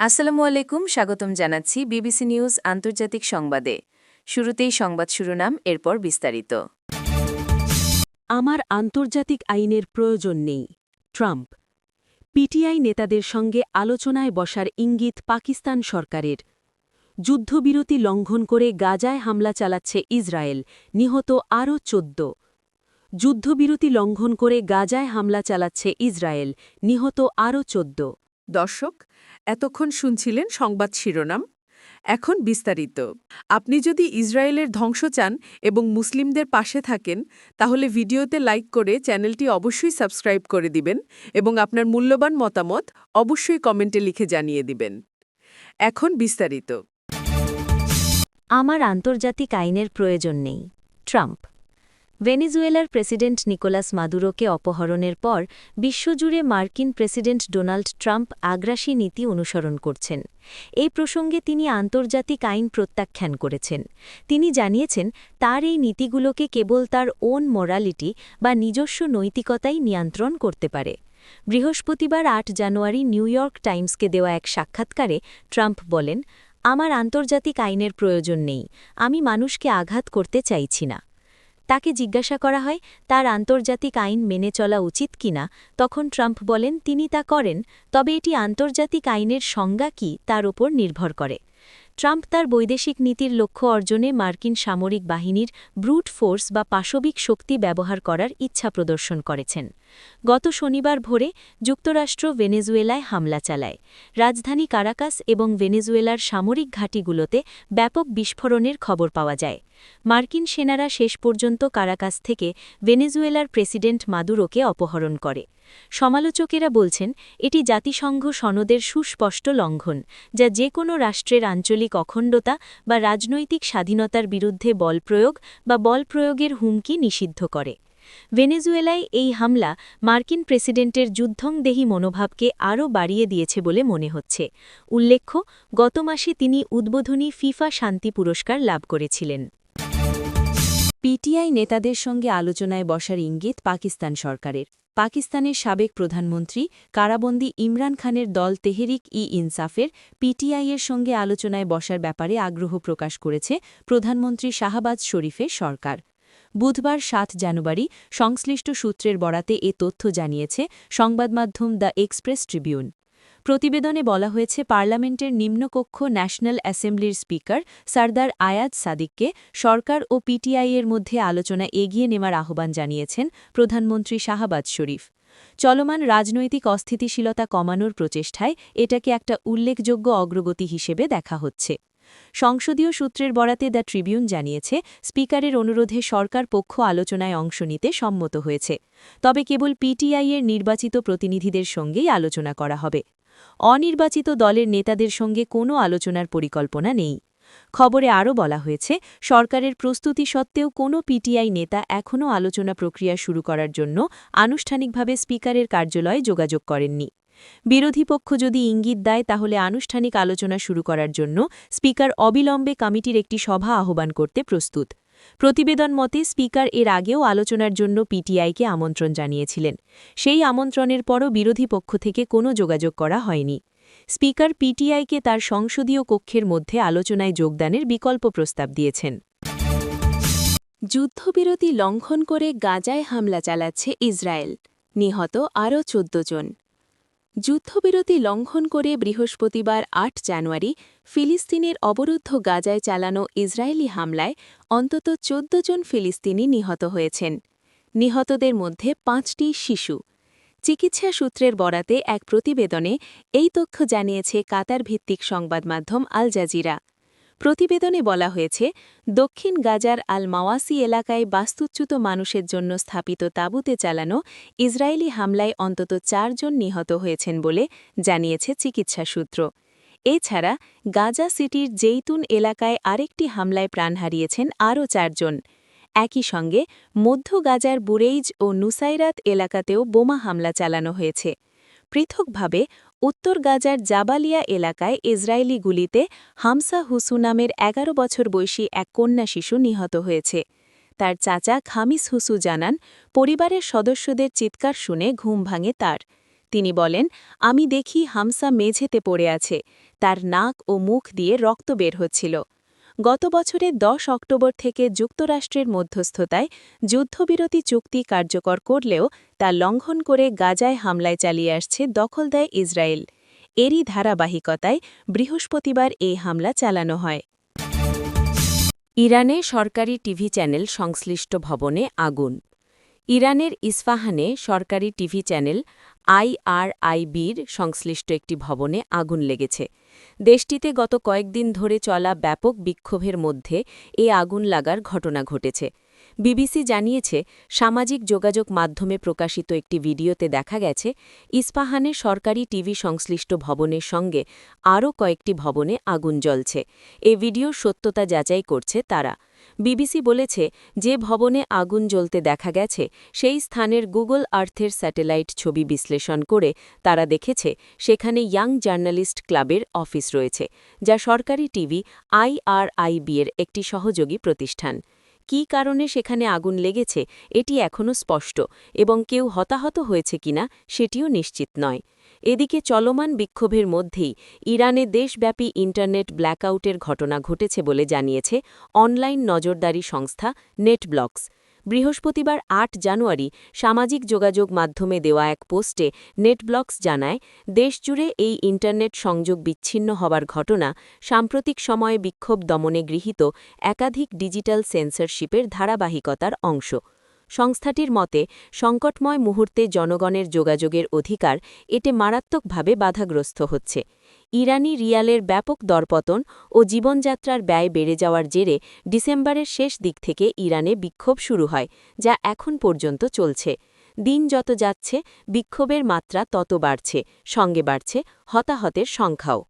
আসসালামু আলাইকুম, স্বাগতম জানাচ্ছি বিবিসি নিউজ আন্তর্জাতিক সংবাদে। শুরুতেই সংবাদ শিরোনাম, এরপর বিস্তারিত। আমার আন্তর্জাতিক আইনের প্রয়োজন নেই, ট্রাম্প। পিটিআই নেতাদের সঙ্গে আলোচনায় বসার ইঙ্গিত পাকিস্তান সরকারের। যুদ্ধবিরতি লঙ্ঘন করে গাজায় হামলা চালাচ্ছে ইসরায়েল, নিহত আরও চোদ্দ। যুদ্ধবিরতি লঙ্ঘন করে গাজায় হামলা চালাচ্ছে ইসরায়েল, নিহত আরও চোদ্দ। দর্শক, এতক্ষণ শুনছিলেন সংবাদ শিরোনাম। এখন বিস্তারিত। আপনি যদি ইসরায়েলের ধ্বংস চান এবং মুসলিমদের পাশে থাকেন, তাহলে ভিডিওতে লাইক করে চ্যানেলটি অবশ্যই সাবস্ক্রাইব করে দিবেন এবং আপনার মূল্যবান মতামত অবশ্যই কমেন্টে লিখে জানিয়ে দিবেন। এখন বিস্তারিত। আমার আন্তর্জাতিক আইনের প্রয়োজন নেই। ট্রাম্প ভেনেজুয়েলার প্রেসিডেন্ট নিকোলাস মাদুরোকে অপহরণের পর বিশ্বজুড়ে মার্কিন প্রেসিডেন্ট ডোনাল্ড ট্রাম্প আগ্রাসী নীতি অনুসরণ করছেন। এই প্রসঙ্গে তিনি আন্তর্জাতিক আইন প্রত্যাখ্যান করেছেন। তিনি জানিয়েছেন, তার এই নীতিগুলোকে কেবল তার ওন মোরালিটি বা নিজস্ব নৈতিকতাই নিয়ন্ত্রণ করতে পারে। বৃহস্পতিবার আট জানুয়ারি নিউ ইয়র্ক টাইমসকে দেওয়া এক সাক্ষাৎকারে ট্রাম্প বলেন, আমার আন্তর্জাতিক আইনের প্রয়োজন নেই। আমি মানুষকে আঘাত করতে চাইছি না। তাকে জিজ্ঞাসা করা হয়, তার আন্তর্জাতিক আইন মেনে চলা উচিত কিনা তখন ট্রাম্প বলেন, তিনি তা করেন, তবে এটি আন্তর্জাতিক আইনের সংজ্ঞা কি, তার ওপর নির্ভর করে। ট্রাম্প তার বৈদেশিক নীতির লক্ষ্য অর্জনে মার্কিন সামরিক বাহিনীর ব্রুট ফোর্স বা পাশবিক শক্তি ব্যবহার করার ইচ্ছা প্রদর্শন করেছেন। গত শনিবার ভোরে যুক্তরাষ্ট্র ভেনেজুয়েলায় হামলা চালায়। রাজধানী কারাকাস এবং ভেনেজুয়েলার সামরিক ঘাঁটিগুলোতে ব্যাপক বিস্ফোরণের খবর পাওয়া যায়। মার্কিন সেনারা শেষ পর্যন্ত কারাকাস থেকে ভেনেজুয়েলার প্রেসিডেন্ট মাদুরোকে অপহরণ করে। সমালোচকেরা বলছেন, এটি জাতিসংঘ সনদের সুস্পষ্ট লঙ্ঘন, যা যে কোনো রাষ্ট্রের আঞ্চলিক অখণ্ডতা বা রাজনৈতিক স্বাধীনতার বিরুদ্ধে বল প্রয়োগ বা বল প্রয়োগের হুমকি নিষিদ্ধ করে। ভেনেজুয়েলায় এই হামলা মার্কিন প্রেসিডেন্টের যুদ্ধংদেহী মনোভাবকে আরও বাড়িয়ে দিয়েছে বলে মনে হচ্ছে। উল্লেখ্য, গত মাসে তিনি উদ্বোধনী ফিফা শান্তি পুরস্কার লাভ করেছিলেন। পিটিআই নেতাদের সঙ্গে আলোচনায় বসার ইঙ্গিত পাকিস্তান সরকারের। পাকিস্তানের সাবেক প্রধানমন্ত্রী কারাবন্দী ইমরান খানের দল তেহরিক ই ইনসাফের পিটিআইয়ের সঙ্গে আলোচনায় বসার ব্যাপারে আগ্রহ প্রকাশ করেছে প্রধানমন্ত্রী শাহবাজ শরীফের সরকার। বুধবার সাত জানুয়ারি সংশ্লিষ্ট সূত্রের বরাতে এ তথ্য জানিয়েছে সংবাদমাধ্যম দ্য এক্সপ্রেস ট্রিবিউন। প্রতিবেদনে বলা হয়েছে, পার্লামেন্টের নিম্নকক্ষ ন্যাশনাল অ্যাসেম্বলির স্পিকার সর্দার আয়াদ সাদিককে সরকার ও পিটিআইয়ের মধ্যে আলোচনা এগিয়ে নেওয়ার আহ্বান জানিয়েছেন প্রধানমন্ত্রী শাহবাজ শরীফ। চলমান রাজনৈতিক অস্থিতিশীলতা কমানোর প্রচেষ্টায় এটাকে একটা উল্লেখযোগ্য অগ্রগতি হিসেবে দেখা হচ্ছে। সংসদীয় সূত্রের বরাতে দ্য ট্রিবিউন জানিয়েছে, স্পিকারের অনুরোধে সরকার পক্ষ আলোচনায় অংশ নিতে সম্মত হয়েছে। তবে কেবল পিটিআইয়ের নির্বাচিত প্রতিনিধিদের সঙ্গেই আলোচনা করা হবে। অনির্বাচিত দলের নেতাদের সঙ্গে কোনো আলোচনার পরিকল্পনা নেই। খবরে আরও বলা হয়েছে, সরকারের প্রস্তুতি সত্ত্বেও কোনো পিটিআই নেতা এখনও আলোচনা প্রক্রিয়া শুরু করার জন্য আনুষ্ঠানিকভাবে স্পিকারের কার্যালয়ে যোগাযোগ করেননি। বিরোধী পক্ষ যদি ইঙ্গিত দেয়, তাহলে আনুষ্ঠানিক আলোচনা শুরু করার জন্য স্পিকার অবিলম্বে কমিটির একটি সভা আহ্বান করতে প্রস্তুত। প্রতিবেদন মতে, স্পিকার এর আগেও আলোচনার জন্য পিটিআইকে আমন্ত্রণ জানিয়েছিলেন। সেই আমন্ত্রণের পরও বিরোধী পক্ষ থেকে কোনো যোগাযোগ করা হয়নি। স্পিকার পিটিআইকে তার সংসদীয় কক্ষের মধ্যে আলোচনায় যোগদানের বিকল্প প্রস্তাব দিয়েছেন। যুদ্ধবিরতি লঙ্ঘন করে গাজায় হামলা চালাচ্ছে ইসরায়েল। নিহত আরও চোদ্দ জন। যুদ্ধবিরতি লঙ্ঘন করে বৃহস্পতিবার আট জানুয়ারি ফিলিস্তিনের অবরুদ্ধ গাজায় চালানো ইসরায়েলি হামলায় অন্তত চোদ্দ জন ফিলিস্তিনি নিহত হয়েছেন। নিহতদের মধ্যে পাঁচটি শিশু। চিকিৎসা সূত্রের বরাতে এক প্রতিবেদনে এই তথ্য জানিয়েছে কাতার ভিত্তিক সংবাদ মাধ্যম আল জাজিরা। প্রতিবেদনে বলা হয়েছে, দক্ষিণ গাজার আল মাওয়াসি এলাকায় বাস্তুচ্যুত মানুষের জন্য স্থাপিত তাঁবুতে চালানো ইসরায়েলি হামলায় অন্তত চারজন নিহত হয়েছেন বলে জানিয়েছে চিকিৎসা সূত্র। এছাড়া, গাজা সিটির জেইতুন এলাকায় আরেকটি হামলায় প্রাণ হারিয়েছেন আরও চারজন একই সঙ্গে, মধ্য গাজার বুরেইজ ও নুসাইরাত এলাকাতেও বোমা হামলা চালানো হয়েছে। পৃথকভাবে উত্তর গাজার জাবালিয়া এলাকায় ইসরায়েলি গুলিতে হামসা হুসু নামের এগারো বছর বয়সী এক কন্যা শিশু নিহত হয়েছে। তার চাচা খামিস হুসু জানান, পরিবারের সদস্যদের চিৎকার শুনে ঘুম ভাঙে তার। তিনি বলেন, আমি দেখি হামসা মেঝেতে পড়ে আছে। তার নাক ও মুখ দিয়ে রক্ত বের হচ্ছিল। গত বছরের ১০ অক্টোবর থেকে যুক্তরাষ্ট্রের মধ্যস্থতায় যুদ্ধবিরতি চুক্তি কার্যকর করলেও তা লঙ্ঘন করে গাজায় হামলায় চালিয়ে আসছে দখল দেয় ইসরায়েল। এরই ধারাবাহিকতায় বৃহস্পতিবার এই হামলা চালানো হয়। ইরানে সরকারি টিভি চ্যানেল সংশ্লিষ্ট ভবনে আগুন। ইরানের ইস্ফাহানে সরকারি টিভি চ্যানেল আইআরআইবির সংশ্লিষ্ট একটি ভবনে আগুন লেগেছে। দেশটিতে গত কয়েকদিন ধরে চলা ব্যাপক বিক্ষোভের মধ্যে এ আগুন লাগার ঘটনা ঘটেছে। বিবিসি জানিয়েছে, সামাজিক যোগাযোগ মাধ্যমে প্রকাশিত একটি ভিডিওতে দেখা গেছে ইস্পাহানে সরকারি টিভি সংশ্লিষ্ট ভবনের সঙ্গে আরও কয়েকটি ভবনে আগুন জ্বলছে। এ ভিডিওর সত্যতা যাচাই করছে তারা। বিবিসি বলেছে, যে ভবনে আগুন জ্বলতে দেখা গেছে, সেই স্থানের গুগল আর্থের স্যাটেলাইট ছবি বিশ্লেষণ করে তারা দেখেছে, সেখানে ইয়াং জার্নালিস্ট ক্লাবের অফিস রয়েছে, যা সরকারি টিভি আইআরআইবি এর একটি সহযোগী প্রতিষ্ঠান। কী কারণে সেখানে আগুন লেগেছে এটি এখনও স্পষ্ট এবং কেউ হতাহত হয়েছে কিনা সেটিও নিশ্চিত নয়। এদিকে চলমান বিক্ষোভের মধ্যেই ইরানে দেশব্যাপী ইন্টারনেট ব্ল্যাকআউটের ঘটনা ঘটেছে বলে জানিয়েছে অনলাইন নজরদারি সংস্থা নেটব্লকস। বৃহস্পতিবার আট জানুয়ারি সামাজিক যোগাযোগ মাধ্যমে দেওয়া এক পোস্টে নেটব্লকস জানায়, দেশজুড়ে এই ইন্টারনেট সংযোগ বিচ্ছিন্ন হবার ঘটনা সাম্প্রতিক সময়ে বিক্ষোভ দমনে গৃহীত একাধিক ডিজিটাল সেন্সরশিপের ধারাবাহিকতার অংশ। সংস্থাটির মতে, সংকটময় মুহূর্তে জনগণের যোগাযোগের অধিকার এতে মারাত্মকভাবে বাধাগ্রস্ত হচ্ছে। ইরানি রিয়ালের ব্যাপক দরপতন ও জীবনযাত্রার ব্যয় বেড়ে যাওয়ার জেরে ডিসেম্বরের শেষ দিক থেকে ইরানে বিক্ষোভ শুরু হয়, যা এখন পর্যন্ত চলছে। দিন যত যাচ্ছে, বিক্ষোভের মাত্রা তত বাড়ছে, সঙ্গে বাড়ছে হতাহতের সংখ্যাও।